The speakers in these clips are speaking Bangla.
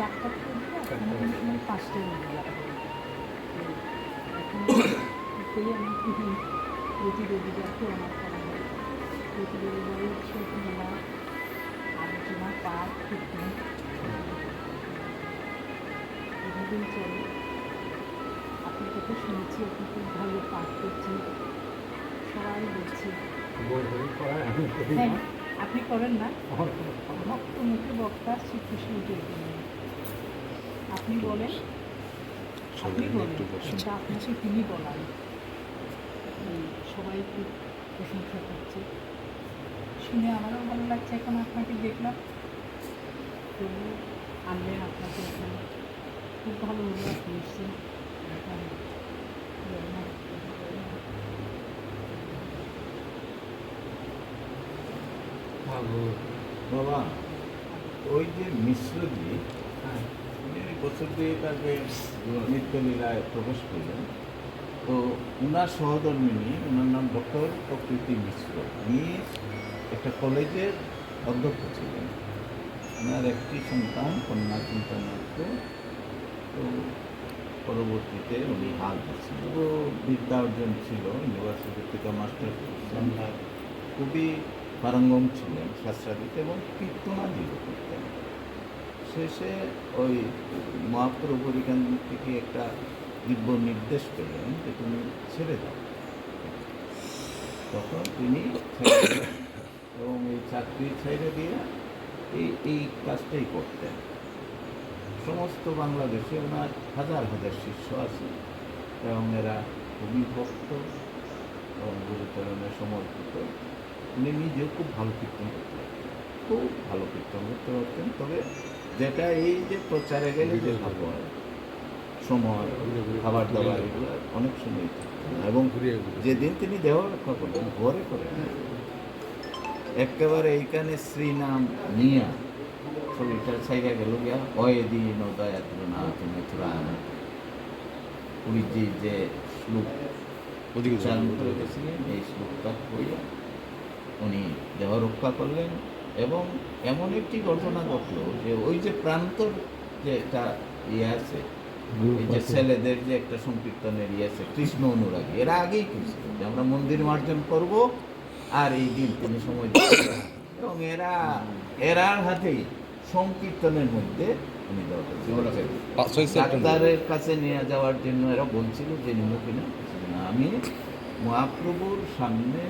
চারটা সময় সেই আমি প্রতি রবিবারকে আমার করা হয়। প্রতি রবিবারে ছবি মেলা আলোচনা পাঠ এভাবেই চলে। আপনার কথা শুনেছি আপনি খুব ভালো পাঠ করছেন। সবাই বলছে। হ্যাঁ। আপনি করেন না। ভক্ত মুখে বক্তা শ্রীকৃষ্ণ চৈতন্য আপনি বলেন। আপনি বলেন। কিন্তু আপনাকে তিনি বলান সবাই খুব প্রশংসা করছে। শুনে আমারও ভালো লাগছে এখন আপনাকে দেখলাম। তো আনলেন আপনাকে এখানে খুব ভালো হলো আপনি এসছেন। বাবা ওই যে মিশ্রজি হ্যাঁ, বছর দুয়েক আগে নৃত্যলীলায় প্রবেশ করলেন তো উনার সহধর্মিনী ওনার নাম ডক্টর প্রকৃতি মিশ্র। উনি একটা কলেজের অধ্যক্ষ ছিলেন। ওনার একটি সন্তান, কন্যা সন্তান তো পরবর্তীতে উনি হাল দিচ্ছেন। তো বিদ্যা অর্জন ছিল, ইউনিভার্সিটি থেকে মাস্টার খুবই পারঙ্গম ছিলেন শাস্ত্রাদিতে এবং কীর্তনাদিও করতেন। শেষে ওই মহাপ্রভুর এখান থেকে একটা দিব্য নির্দেশ পেলেন যে তুমি ছেড়ে দাও। তখন তিনি এবং এই চাকরি ছেড়ে দিয়ে এই এই কাজটাই করতেন। সমস্ত বাংলাদেশে ওনার হাজার হাজার শিষ্য আছে এবং এরা খুবই ভক্ত এবং গুরুচরণে সমর্পিত। উনি নিজেও খুব ভালো কীর্তন করতে পারতেন, খুব ভালো কীর্তন করতে পারতেন। তবে যেটা এই যে প্রচারে গেলে যে হয় সময় খাবার দাবার এগুলো অনেক সময় এবং। যেদিন তিনি দেহ রক্ষা করলেন ঘরে করে। একেবারে এইখানে শ্রীনাম নিয়া ছবিটা ছাইরা গেল গিয়া অয়ে দিন দয়াত্র না তুমি ত্রাণ পুরীজি যে শ্লোক উচ্চারণ করে গেছিলেন এই শ্লোকটা পড়িয়া উনি দেহ রক্ষা করলেন। এবং এমন একটি ঘটনা ঘটলো যে ওই যে প্রান্তর যে একটা ইয়ে আছে যে ছেলেদের যে একটা সংকীর্তনের ইয়ে আছে কৃষ্ণ অনুরাগী এরা আগেই করেছিল যে আমরা মন্দির মার্জন করব আর এই দিন তিনি সময় এবং এরা এরার হাতেই সংকীর্তনের মধ্যে উনি ডাক্তারের কাছে নিয়ে যাওয়ার জন্য এরা বলছিল যে নিমু কিনা। না আমি মহাপ্রভুর সামনে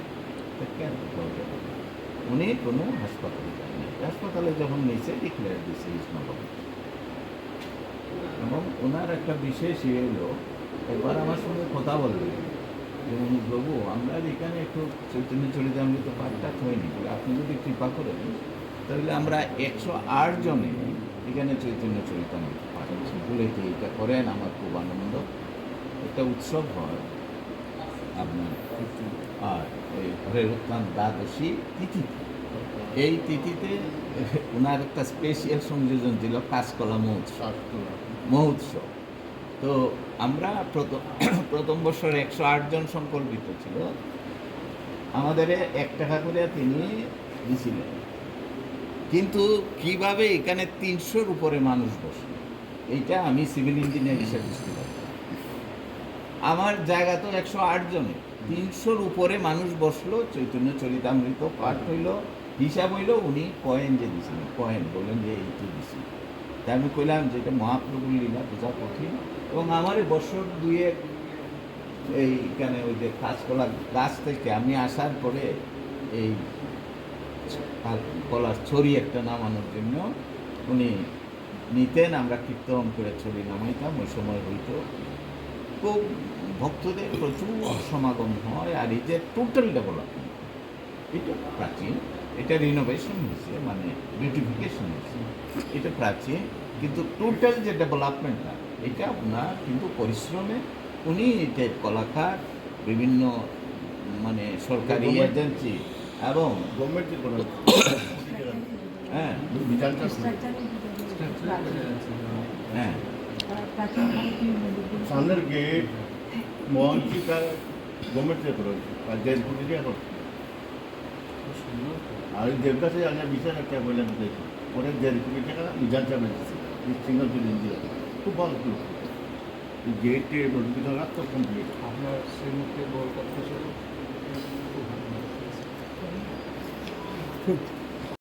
থেকে আর। উনি কোনো হাসপাতালে যায়নি। হাসপাতালে যখন নিয়েছে ডিক্লেয়ার দিয়েছে ইসমাবাদ এবং ওনার একটা বিশেষ ইয়ে হলো একবার আমার সঙ্গে কথা বললেন যে উনি, প্রভু, আমরা এখানে একটু চৈতন্য চরিতে আমি তো পাঠটা হয়নি আপনি যদি কৃপা করেন তাহলে আমরা একশো আট জনে এখানে চৈতন্য চরিতামৃত পাঠ বলে যে এটা করেন, আমার খুব আনন্দ। একটা উৎসব হয় আপনার। আর ওই হরের উত্থান দ্বাদশী তিথিতে। এই তিথিতে ওনার একটা স্পেশাল সংযোজন ছিল কাঁচকলা মহোৎসব। মহোৎসব। তো আমরা প্রথম প্রথম বছর একশো জন সংকল্পিত ছিল। আমাদের এক টাকা করে তিনি দিছিলেন। কিন্তু কীভাবে এখানে তিনশোর উপরে মানুষ বসে? এইটা আমি সিভিল ইঞ্জিনিয়ার হিসেবে বুঝতে পারতাম আমার জায়গা তো একশো আট জনে তিনশোর উপরে মানুষ বসল, চৈতন্য চরিতামৃত পাঠ হইল, হিসাব হইল, উনি কয়েন যে দিছিলেন, কয়েন বললেন যে এইটু দিছি। তাই আমি কইলাম যে এটা মহাপ্রভুর লীলা, বোঝা কঠিন। এবং আমার বছর দুয়েক এইখানে ওই যে কাঁচকলা গাছ থেকে আমি আসার পরে এই কাল- কলার ছড়ি একটা নামানোর জন্য উনি নিতেন, আমরা কীর্তন করে ছড়ি নামাইতাম, ওই সময় হইতো। ভক্তদের প্রচুর সমাগম হয় আর এই যে টোটাল ডেভেলপমেন্ট এটা প্রাচীন এটা রিনোভেশন হয়েছে মানে বিউটিফিকেশন হয়েছে। এটা প্রাচীন কিন্তু টোটাল যে ডেভেলপমেন্টটা এটা ওনার কিন্তু পরিশ্রমে উনি যে কলাকার বিভিন্ন মানে সরকারি এজেন্সি এবং গভর্নমেন্টের হ্যাঁ। হ্যাঁ। প্রাচীন ভারতীয় মন্দিরগুলো সামনের গেট মঞ্চিকা গভর্নমেন্টের করে আর দেশগুলি দিয়ে এখন আর ওই দেবদাসে আমি বিশাল একটা বললাম দেখি পরে দেড় কোটি টাকা বিধান চাপে সিঙ্গেল ফিলিং দিয়ে খুব ভালো ছিল গেটে নোটিফিকেশন রাখতো কমপ্লিট আপনার সেই মুহূর্তে বল করতে খুব